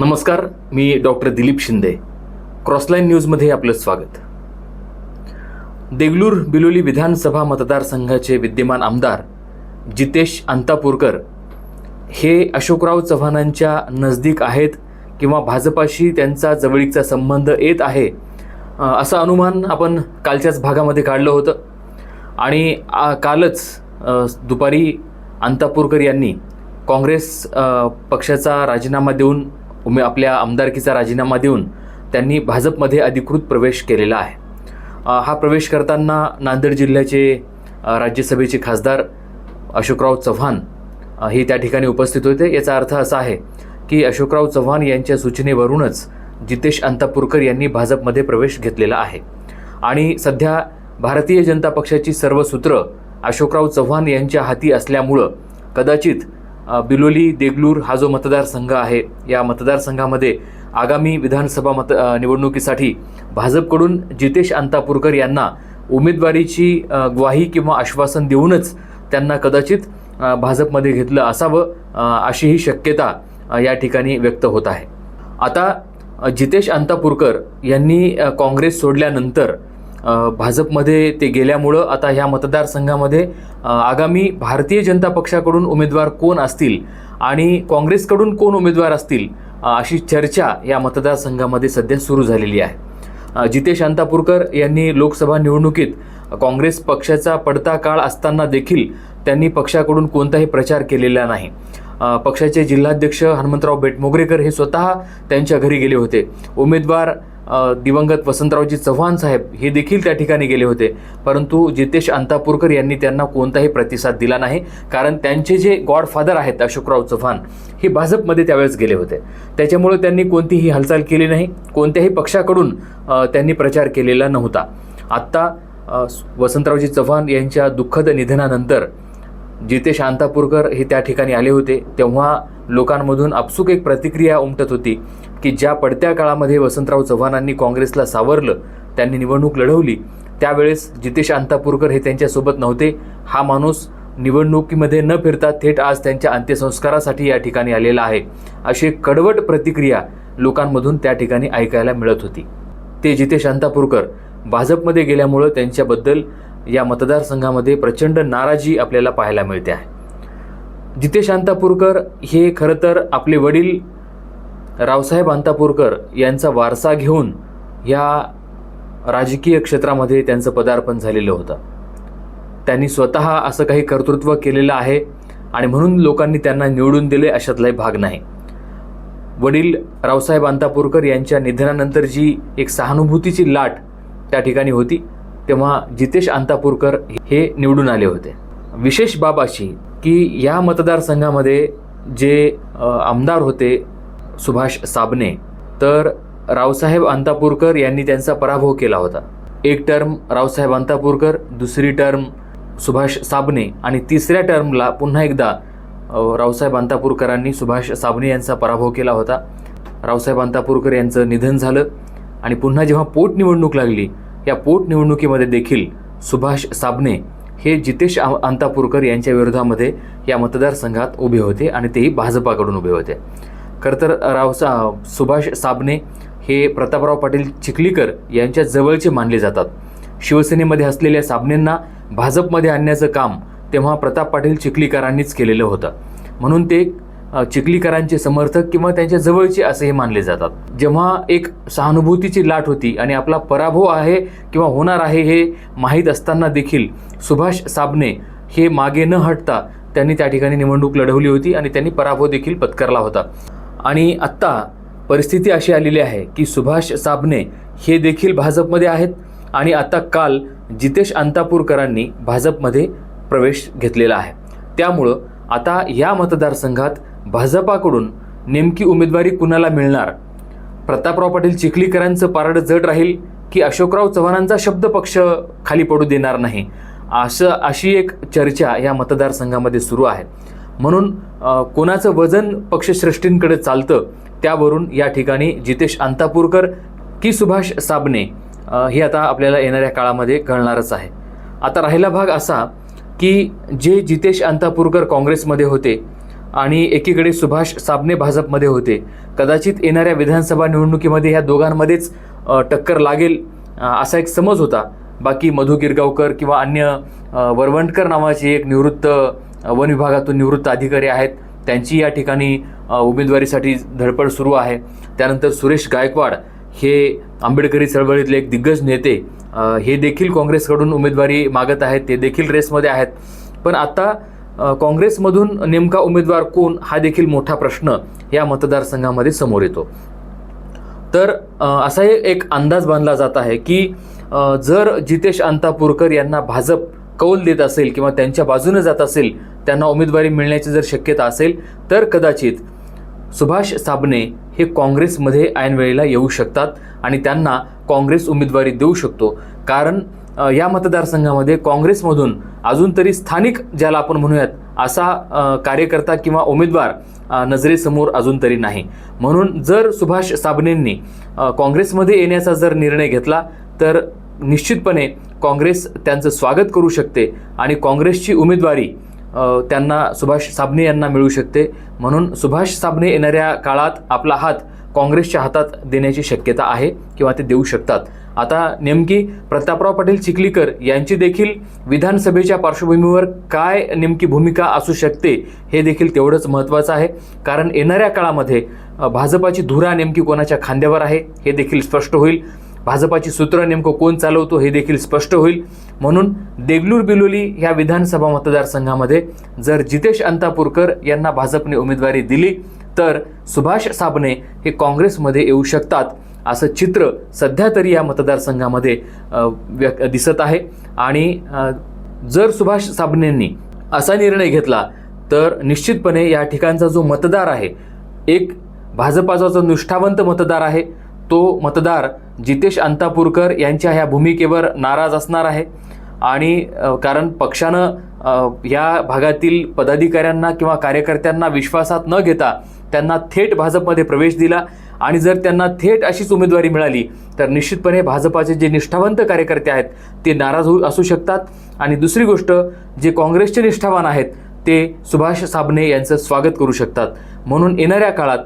नमस्कार मी doctor Dilip Shinde. Crossline न्यूजमध्ये आपलं स्वागत. देगलूर बिलोली विधानसभा मतदारसंघाचे विद्यमान आमदार जितेश अंतापूरकर हे अशोकराव चव्हाणांच्या नजदीक आहेत किंवा भाजपाशी त्यांचा जवळीकचा संबंध येत आहे असं अनुमान आपण कालच्याच भागामध्ये काढलं होतं. आणि कालच दुपारी अंतापूरकर यांनी काँग्रेस पक्षाचा राजीनामा देऊन उमे आपल्या आमदारकीचा राजीनामा देऊन त्यांनी भाजपमध्ये अधिकृत प्रवेश केलेला आहे. हा प्रवेश करताना नांदेड जिल्ह्याचे राज्यसभेचे खासदार अशोकराव चव्हाण हे त्या ठिकाणी उपस्थित होते. याचा अर्थ असा आहे की अशोकराव चव्हाण यांच्या सूचनेवरूनच जितेश अंतापूरकर यांनी भाजपमध्ये प्रवेश घेतलेला आहे. आणि सध्या भारतीय जनता पक्षाची सर्व सूत्र अशोकराव चव्हाण यांच्या हाती असल्यामुळं कदाचित बिलोली देगलूर हा जो मतदारसंघ आहे या मतदारसंघामध्ये आगामी विधानसभा मत निवडणुकीसाठी भाजपकडून जितेश अंतापूरकर यांना उमेदवारीची ग्वाही किंवा आश्वासन देऊनच त्यांना कदाचित भाजपमध्ये घेतलं असावं अशीही अशी ही शक्यता या ठिकाणी व्यक्त होत आहे. आता जितेश अंतापूरकर यांनी काँग्रेस सोडल्यानंतर भाजपमध्ये ते गेल्यामुळं आता ह्या मतदारसंघामध्ये आगामी भारतीय जनता पक्षाकडून उमेदवार कोण असतील आणि काँग्रेसकडून कोण उमेदवार असतील अशी चर्चा या मतदारसंघामध्ये सध्या सुरू झालेली आहे. जितेश अंतापूरकर यांनी लोकसभा निवडणुकीत काँग्रेस पक्षाचा पडता काळ असताना देखील त्यांनी पक्षाकडून कोणताही प्रचार केलेला नाही. पक्षाचे जिल्हाध्यक्ष हनुमंतराव बेटमोगरेकर हे स्वतः त्यांच्या घरी गेले होते. उमेदवार दिवंगत वसंतरावजी चव्हाण साहेब हे देखील त्या ठिकाणी गेले होते. परंतु जितेश अंतापूरकर यांनी त्यांना कोणताही प्रतिसाद दिला नाही. कारण त्यांचे जे गॉडफादर आहेत अशोकराव चव्हाण हे भाजपमध्ये त्यावेळेस गेले होते. त्याच्यामुळे त्यांनी कोणतीही हालचाल केली नाही. कोणत्याही पक्षाकडून त्यांनी प्रचार केलेला नव्हता. आत्ता वसंतरावजी चव्हाण यांच्या दुःखद निधनानंतर जिथे शांतापूरकर हे त्या ठिकाणी आले होते तेव्हा लोकांमधून आपसूक एक प्रतिक्रिया उमटत होती की ज्या पडत्या काळामध्ये वसंतराव चव्हाणांनी काँग्रेसला सावरलं त्यांनी निवडणूक लढवली. त्यावेळेस जितेश अंतापूरकर हे त्यांच्यासोबत नव्हते हा माणूस निवडणुकीमध्ये न फिरता थेट आज त्यांच्या अंत्यसंस्कारासाठी या ठिकाणी आलेला आहे. अशी एक कडवट प्रतिक्रिया लोकांमधून त्या ठिकाणी ऐकायला मिळत होती. ते जितेश अंतापूरकर भाजपमध्ये गेल्यामुळं त्यांच्याबद्दल या मतदारसंघामध्ये प्रचंड नाराजी आपल्याला पाहायला मिळते आहे. जितेश अंतापूरकर हे खरं तर आपले वडील रावसाहेब अंतापूरकर यांचा वारसा घेऊन या राजकीय क्षेत्रामध्ये त्यांचं पदार्पण झालेलं होतं. त्यांनी स्वतः असं काही कर्तृत्व केलेलं आहे आणि म्हणून लोकांनी त्यांना निवडून दिले अशातलाही भाग नाही. वडील रावसाहेब अंतापूरकर यांच्या निधनानंतर जी एक सहानुभूतीची लाट त्या ठिकाणी होती. तेव्हा जितेश अंतापूरकर हे निवडून आले होते. विशेष बाब अशी की या मतदारसंघामध्ये जे आमदार होते सुभाष साबणे तर रावसाहेब अंतापूरकर यांनी त्यांचा पराभव केला होता. एक टर्म रावसाहेब अंतापूरकर दुसरी टर्म सुभाष साबणे आणि तिसऱ्या टर्मला पुन्हा एकदा रावसाहेब अंतापूरकरांनी सुभाष साबणे यांचा पराभव केला होता. रावसाहेब अंतापूरकर यांचं निधन झालं आणि पुन्हा जेव्हा पोटनिवडणूक लागली या पोटनिवडणुकीमध्ये देखील सुभाष साबणे हे जितेश अंतापूरकर यांच्या विरोधामध्ये या मतदारसंघात उभे होते आणि तेही भाजपाकडून उभे होते. खरं तर रावसा सुभाष साबणे हे प्रतापराव पाटील चिखलीकर यांच्या जवळचे मानले जातात. शिवसेनेमध्ये असलेल्या साबणेंना भाजपमध्ये आणण्याचं काम तेव्हा प्रताप पाटील चिखलीकरांनीच केलेलं होतं. म्हणून ते चिखलीकरांचे समर्थक किंवा त्यांच्या जवळचे असेही मानले जातात. जेव्हा एक सहानुभूतीची लाट होती आणि आपला पराभव आहे किंवा होणार आहे हे माहीत असताना देखील सुभाष साबणे हे मागे न हटता त्यांनी त्या ठिकाणी निवडणूक लढवली होती आणि त्यांनी पराभव देखील पत्करला होता. आणि आत्ता परिस्थिती अशी आलेली आहे की सुभाष साबणे हे देखील भाजपमध्ये आहेत आणि आता काल जितेश अंतापूरकरांनी भाजपमध्ये प्रवेश घेतलेला आहे. त्यामुळं आता या मतदारसंघात भाजपाकडून नेमकी उमेदवारी कुणाला मिळणार? प्रतापराव पाटील चिखलीकरांचं पारडं जड राहील की अशोकराव चव्हाणांचा शब्द पक्ष खाली पडू देणार नाही? असं अशी एक चर्चा या मतदारसंघामध्ये सुरू आहे. म्हणून कोणाचं वजन पक्षश्रेष्ठींकडे चालतं त्यावरून या ठिकाणी जितेश अंतापूरकर की सुभाष साबणे हे आता आपल्याला येणाऱ्या काळामध्ये कळणारच आहे. आता राहिला भाग असा की जे जितेश अंतापूरकर काँग्रेसमध्ये होते आणि एकीकडे सुभाष साबणे भाजपमध्ये होते. कदाचित येणाऱ्या विधानसभा निवडणुकीमध्ये ह्या दोघांमध्येच टक्कर लागेल असा एक समज होता. बाकी मधु गिरगावकर किंवा अन्य वरवंटकर नावाचे एक निवृत्त वन विभागातून निवृत्त अधिकारी आहेत. त्यांची या ठिकाणी उमेदवारीसाठी धडपड सुरू आहे. त्यानंतर सुरेश गायकवाड हे आंबेडकरी चळवळीतले एक दिग्गज नेते. हे देखील काँग्रेसकडून उमेदवारी मागत आहेत. ते देखील रेसमध्ये आहेत. पण आता काँग्रेसमधून नेमका उमेदवार कोण हा देखील मोठा प्रश्न या मतदारसंघामध्ये समोर येतो. तर असाही असा एक एक अंदाज बांधला जात आहे की जर जितेश अंतापूरकर यांना भाजप कौल देत असेल किंवा त्यांच्या बाजूने जात असेल त्यांना उमेदवारी मिळण्याची जर शक्यता असेल तर कदाचित सुभाष साबणे हे काँग्रेसमध्ये ऐन वेळेला येऊ शकतात आणि त्यांना काँग्रेस उमेदवारी देऊ शकतो. कारण या मतदारसंघामध्ये काँग्रेसमधून अजून तरी स्थानिक ज्याला आपण म्हणूयात असा कार्यकर्ता किंवा उमेदवार नजरेसमोर अजून तरी नाही. म्हणून जर सुभाष साबणेंनी काँग्रेसमध्ये येण्याचा जर निर्णय घेतला तर निश्चितपणे काँग्रेस त्यांचं स्वागत करू शकते आणि काँग्रेसची उमेदवारी त्यांना सुभाष साबणे यांना मिळू शकते. म्हणून सुभाष साबणे येणाऱ्या काळात आपला हात काँग्रेसच्या हातात देण्याची शक्यता आहे किंवा ते देऊ शकतात. आता नेमकी प्रतापराव पाटील चिखलीकर यांची देखील विधानसभेच्या पार्श्वभूमीवर काय नेमकी भूमिका असू शकते हे देखील तेवढंच महत्त्वाचं आहे. कारण येणाऱ्या काळामध्ये भाजपाची धुरा नेमकी कोणाच्या खांद्यावर आहे हे देखील स्पष्ट होईल. भाजपाची सूत्र नेमकं कोण चालवतो हे देखील स्पष्ट होईल. म्हणून देगलूर बिलोली ह्या विधानसभा मतदारसंघामध्ये जर जितेश अंतापूरकर यांना भाजपने उमेदवारी दिली तर सुभाष साबणे हे काँग्रेसमध्ये येऊ शकतात असं चित्र सध्या तरी या मतदारसंघामध्ये व्यक् दिसत आहे. आणि जर सुभाष साबणेंनी असा निर्णय घेतला तर निश्चितपणे या ठिकाणचा जो मतदार आहे एक भाजपाचा जो निष्ठावंत मतदार आहे तो मतदार जितेश अंतापूरकर यांच्या ह्या भूमिकेवर नाराज असणार आहे. आणि कारण पक्षानं या भागातील पदाधिकाऱ्यांना किंवा कार्यकर्त्यांना विश्वासात न घेता त्यांना थेट भाजपमध्ये प्रवेश दिला आणि जर त्यांना थेट अशीच उमेदवारी मिळाली तर निश्चितपणे भाजपाचे जे निष्ठावंत कार्यकर्ते आहेत ते नाराज होऊ असू शकतात. आणि दुसरी गोष्ट जे काँग्रेसचे निष्ठावान आहेत ते सुभाष साबणे यांचं स्वागत करू शकतात. म्हणून येणाऱ्या काळात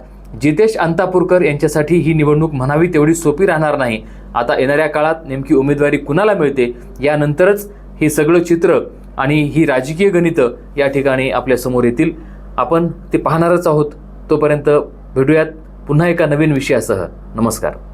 जितेश अंतापूरकर यांच्यासाठी ही निवडणूक म्हणावी तेवढी सोपी राहणार नाही. आता येणाऱ्या काळात नेमकी उमेदवारी कुणाला मिळते यानंतरच हे सगळं चित्र आणि ही राजकीय गणितं या ठिकाणी आपल्यासमोर येतील. आपण ते पाहणारच आहोत. तोपर्यंत भेटूयात पुन्हा एका नवीन विषयासह. नमस्कार.